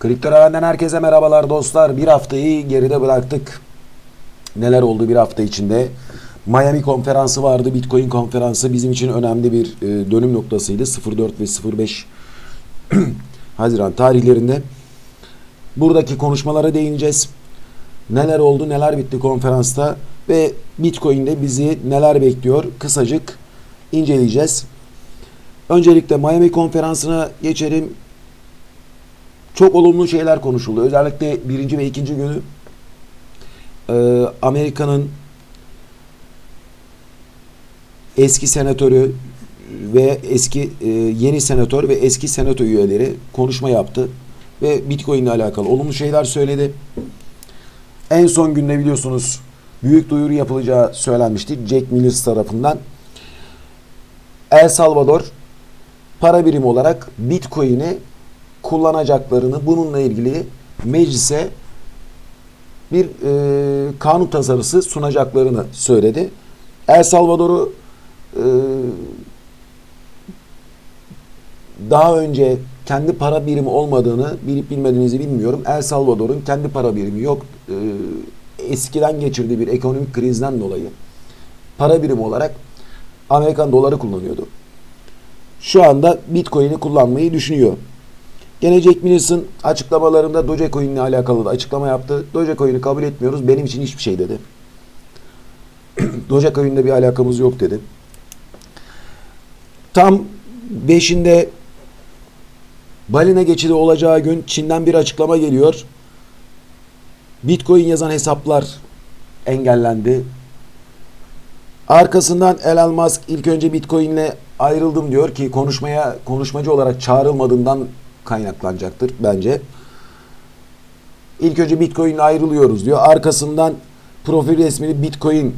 Kripto Raven'den herkese merhabalar dostlar. Bir haftayı geride bıraktık. Neler oldu bir hafta içinde? Miami konferansı vardı. Bitcoin konferansı bizim için önemli bir e, dönüm noktasıydı. 04 ve 05 Haziran tarihlerinde. Buradaki konuşmalara değineceğiz. Neler oldu, neler bitti konferansta ve Bitcoin'de bizi neler bekliyor kısacık inceleyeceğiz. Öncelikle Miami konferansına geçelim. Çok olumlu şeyler konuşuldu. Özellikle birinci ve ikinci günü e, Amerika'nın eski senatörü ve eski e, yeni senatör ve eski senato üyeleri konuşma yaptı ve Bitcoin ile alakalı olumlu şeyler söyledi. En son günde biliyorsunuz büyük duyuru yapılacağı söylenmişti Jack Miller tarafından. El Salvador para birimi olarak Bitcoin'i kullanacaklarını bununla ilgili meclise bir e, kanun tasarısı sunacaklarını söyledi. El Salvador'u e, daha önce kendi para birimi olmadığını bilip bilmediğinizi bilmiyorum. El Salvador'un kendi para birimi yok. E, eskiden geçirdiği bir ekonomik krizden dolayı para birimi olarak Amerikan doları kullanıyordu. Şu anda Bitcoin'i kullanmayı düşünüyor. Gene Jack Millers'ın açıklamalarında Dogecoin ile alakalı da açıklama yaptı. Dogecoin'i kabul etmiyoruz. Benim için hiçbir şey dedi. Dogecoin'le bir alakamız yok dedi. Tam 5'inde Balina geçidi olacağı gün Çin'den bir açıklama geliyor. Bitcoin yazan hesaplar engellendi. Arkasından Elon Musk ilk önce Bitcoin'le ayrıldım diyor ki konuşmaya konuşmacı olarak çağrılmadığından kaynaklanacaktır bence. İlk önce Bitcoin'le ayrılıyoruz diyor. Arkasından profil resmini Bitcoin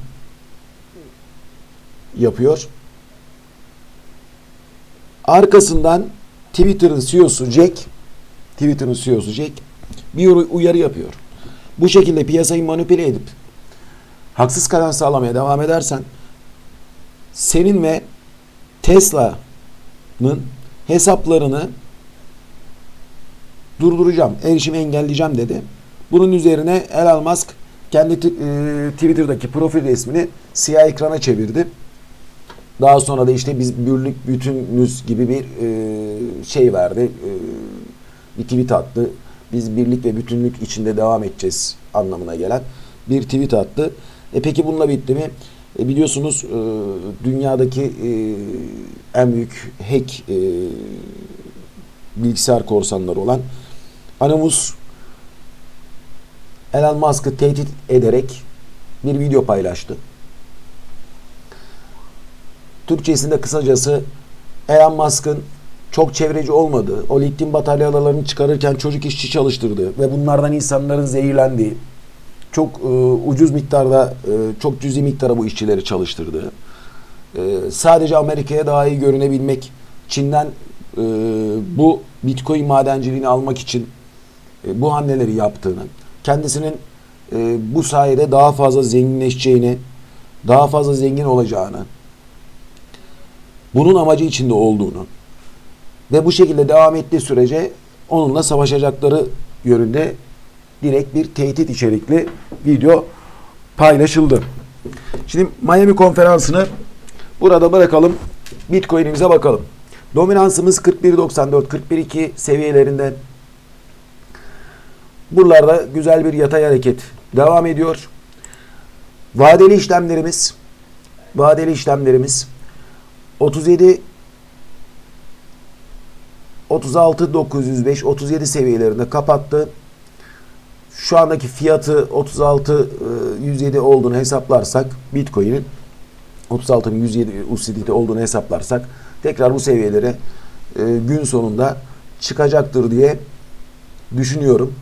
yapıyor. Arkasından Twitter'ın CEO'su Jack Twitter'ın CEO'su Jack bir uyarı yapıyor. Bu şekilde piyasayı manipüle edip haksız kazanç sağlamaya devam edersen senin ve Tesla'nın hesaplarını durduracağım, erişimi engelleyeceğim dedi. Bunun üzerine Elon Musk kendi e, Twitter'daki profil resmini siyah ekrana çevirdi. Daha sonra da işte biz birlik bütünüz gibi bir e, şey verdi. E, bir tweet attı. Biz birlik ve bütünlük içinde devam edeceğiz anlamına gelen bir tweet attı. E peki bununla bitti mi? E biliyorsunuz e, dünyadaki e, en büyük hack e, bilgisayar korsanları olan Anonymous Elon Musk'ı tehdit ederek bir video paylaştı. Türkçesinde kısacası Elon Musk'ın çok çevreci olmadığı, o lityum bataryalarını çıkarırken çocuk işçi çalıştırdığı ve bunlardan insanların zehirlendiği, çok e, ucuz miktarda, e, çok cüzi miktara bu işçileri çalıştırdığı, e, sadece Amerika'ya daha iyi görünebilmek, Çin'den e, bu Bitcoin madenciliğini almak için e, bu hamleleri yaptığını, kendisinin e, bu sayede daha fazla zenginleşeceğini, daha fazla zengin olacağını, bunun amacı içinde olduğunu ve bu şekilde devam ettiği sürece onunla savaşacakları yönünde direkt bir tehdit içerikli video paylaşıldı. Şimdi Miami konferansını burada bırakalım. Bitcoin'imize bakalım. Dominansımız 41.94 41.2 seviyelerinde. Buralarda güzel bir yatay hareket devam ediyor. Vadeli işlemlerimiz vadeli işlemlerimiz 37 36 905 37 seviyelerinde kapattı. Şu andaki fiyatı 36 107 olduğunu hesaplarsak Bitcoin'in 36.107 USDT olduğunu hesaplarsak tekrar bu seviyelere e, gün sonunda çıkacaktır diye düşünüyorum.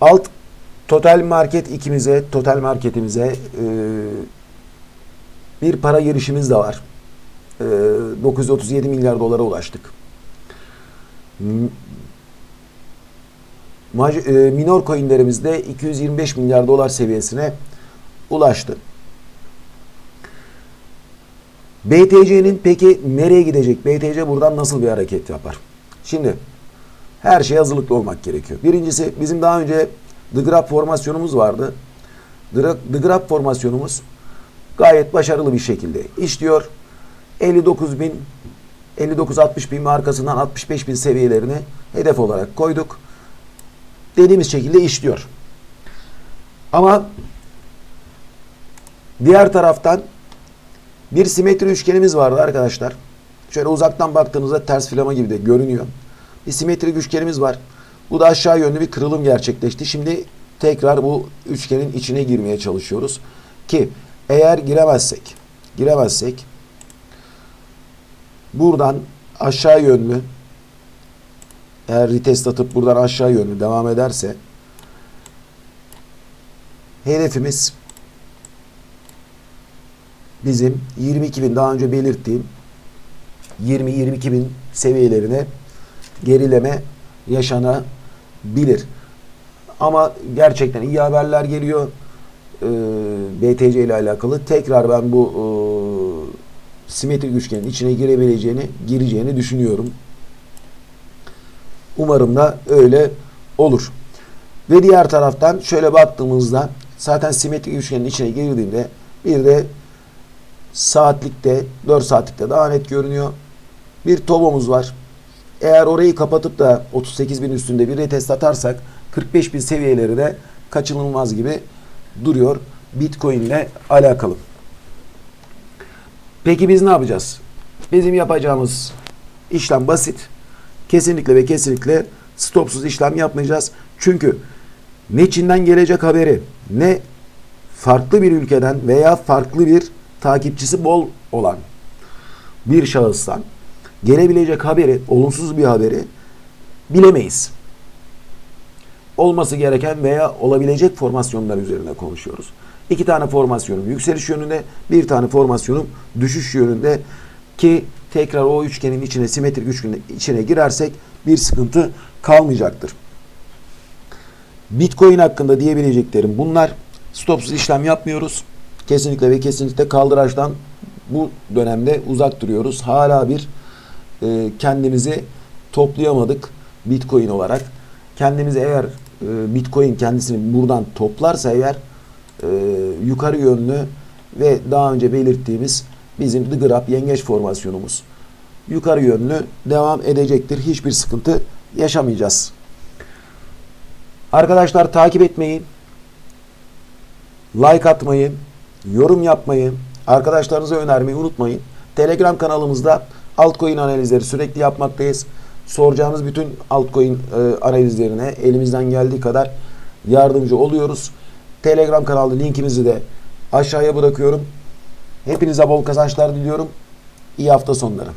Alt total market ikimize, total marketimize e, bir para girişimiz de var. E, 937 milyar dolara ulaştık. Maj, e, minor coinlerimizde 225 milyar dolar seviyesine ulaştı. BTC'nin peki nereye gidecek? BTC buradan nasıl bir hareket yapar? Şimdi her şeye hazırlıklı olmak gerekiyor. Birincisi bizim daha önce The Graph formasyonumuz vardı. The Gra- The Graph formasyonumuz gayet başarılı bir şekilde işliyor. 59 bin 59-60 bin ve arkasından 65 bin seviyelerini hedef olarak koyduk. Dediğimiz şekilde işliyor. Ama diğer taraftan bir simetri üçgenimiz vardı arkadaşlar. Şöyle uzaktan baktığınızda ters filama gibi de görünüyor. Simetri üçgenimiz var. Bu da aşağı yönlü bir kırılım gerçekleşti. Şimdi tekrar bu üçgenin içine girmeye çalışıyoruz. Ki eğer giremezsek, giremezsek buradan aşağı yönlü eğer retest atıp buradan aşağı yönlü devam ederse hedefimiz bizim 22 bin daha önce belirttiğim 20-22 bin seviyelerine gerileme yaşanabilir. Ama gerçekten iyi haberler geliyor. Ee, BTC ile alakalı. Tekrar ben bu e, simetrik üçgenin içine girebileceğini, gireceğini düşünüyorum. Umarım da öyle olur. Ve diğer taraftan şöyle baktığımızda zaten simetrik üçgenin içine girdiğinde bir de saatlikte 4 saatlikte daha net görünüyor. Bir tobomuz var. Eğer orayı kapatıp da 38 bin üstünde bir retest atarsak 45 bin seviyeleri de kaçınılmaz gibi duruyor Bitcoin ile alakalı. Peki biz ne yapacağız? Bizim yapacağımız işlem basit. Kesinlikle ve kesinlikle stopsuz işlem yapmayacağız. Çünkü ne Çin'den gelecek haberi ne farklı bir ülkeden veya farklı bir takipçisi bol olan bir şahıstan gelebilecek haberi, olumsuz bir haberi bilemeyiz. Olması gereken veya olabilecek formasyonlar üzerine konuşuyoruz. İki tane formasyonum yükseliş yönünde, bir tane formasyonum düşüş yönünde ki tekrar o üçgenin içine, simetrik üçgenin içine girersek bir sıkıntı kalmayacaktır. Bitcoin hakkında diyebileceklerim bunlar. Stopsuz işlem yapmıyoruz. Kesinlikle ve kesinlikle kaldıraçtan bu dönemde uzak duruyoruz. Hala bir e, kendimizi toplayamadık Bitcoin olarak. Kendimizi eğer e, Bitcoin kendisini buradan toplarsa eğer e, yukarı yönlü ve daha önce belirttiğimiz bizim The Graph yengeç formasyonumuz yukarı yönlü devam edecektir. Hiçbir sıkıntı yaşamayacağız. Arkadaşlar takip etmeyi, like atmayı, yorum yapmayı, arkadaşlarınıza önermeyi unutmayın. Telegram kanalımızda altcoin analizleri sürekli yapmaktayız. Soracağınız bütün altcoin e, analizlerine elimizden geldiği kadar yardımcı oluyoruz. Telegram kanalı linkimizi de aşağıya bırakıyorum. Hepinize bol kazançlar diliyorum. İyi hafta sonları.